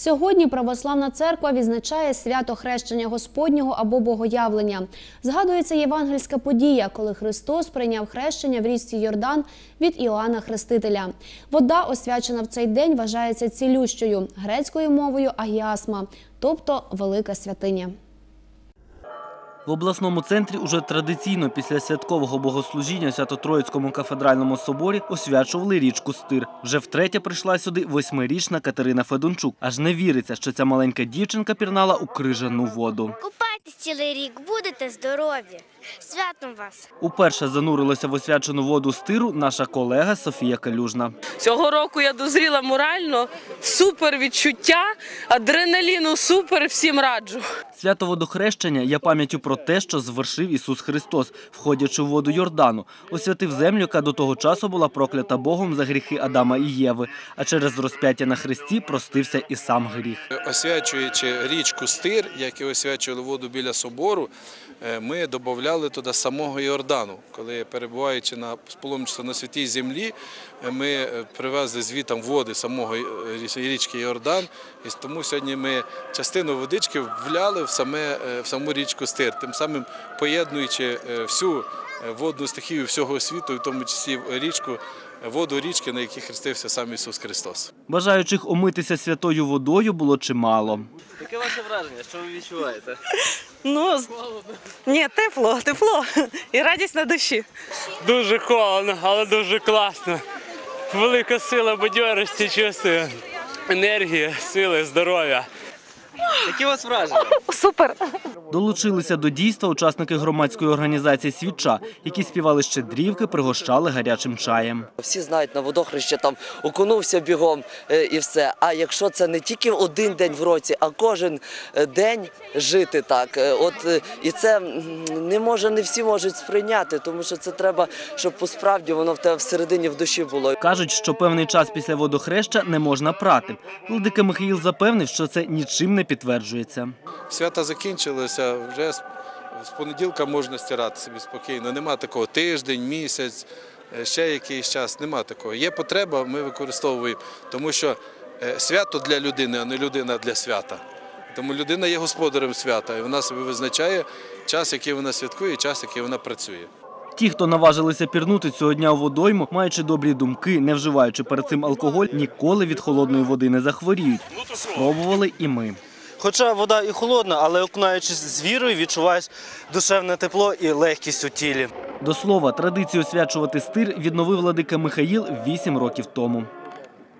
Сьогодні православна церква відзначає свято хрещення Господнього або Богоявлення. Згадується євангельська подія, коли Христос прийняв хрещення в річці Йордан від Іоанна Хрестителя. Вода, освячена в цей день, вважається цілющою грецькою мовою агіасма, тобто велика святиня. В обласному центрі уже традиційно після святкового богослужіння в Свято-Троїцькому кафедральному соборі освячували річку Стир. Вже втретє прийшла сюди восьмирічна Катерина Федунчук. Аж не віриться, що ця маленька дівчинка пірнала у крижану воду. Цілий рік, будете здорові. Святом вас! Уперше занурилася в освячену воду стиру наша колега Софія Калюжна. Цього року я дозріла морально, супер відчуття, адреналіну супер, всім раджу. Свято водохрещення є пам'яттю про те, що звершив Ісус Христос, входячи в воду Йордану, освятив землю, яка до того часу була проклята Богом за гріхи Адама і Єви, а через розп'яття на хресті простився і сам гріх. Освячуючи річку Стир, як і освячували воду біля собору, е, ми додавали туди самого Йордану. Коли перебуваючи на паломництво на святій землі, е, ми е, привезли звітом води самого річки Йордан, і тому сьогодні ми частину водички вляли в, саме, в саму річку Стир, тим самим поєднуючи всю водну стихію всього світу, в тому числі річку, е, воду річки, на якій хрестився сам Ісус Христос. Бажаючих омитися святою водою було чимало. Яке ваше враження? Що ви відчуваєте? Ну, ні, тепло, тепло і радість на душі. Дуже холодно, але дуже класно. Велика сила бадьорості, чувствую. Енергія, сили, здоров'я. Які у вас враження? Супер. Долучилися до дійства учасники громадської організації Свіча, які співали щедрівки, пригощали гарячим чаєм. Всі знають на водохреще там окунувся бігом е, і все. А якщо це не тільки один день в році, а кожен е, день жити так, е, от і це не може, не всі можуть сприйняти, тому що це треба, щоб посправді воно в тебе всередині в душі було. Кажуть, що певний час після водохреща не можна прати. Владика Михаїл запевнив, що це нічим не підтверджується. Свята закінчилися, вже з, понеділка можна стирати собі спокійно. Нема такого тиждень, місяць, е, ще якийсь час. Нема такого. Є потреба, ми використовуємо, тому що е, свято для людини, а не людина для свята. Тому людина є господарем свята, і вона собі визначає час, який вона святкує, і час, який вона працює. Ті, хто наважилися пірнути цього дня у водойму, маючи добрі думки, не вживаючи перед цим алкоголь, ніколи від холодної води не захворіють. Спробували і ми. Хоча вода і холодна, але окунаючись з вірою, відчуваєш душевне тепло і легкість у тілі. До слова, традицію освячувати стир відновив владика Михаїл 8 років тому.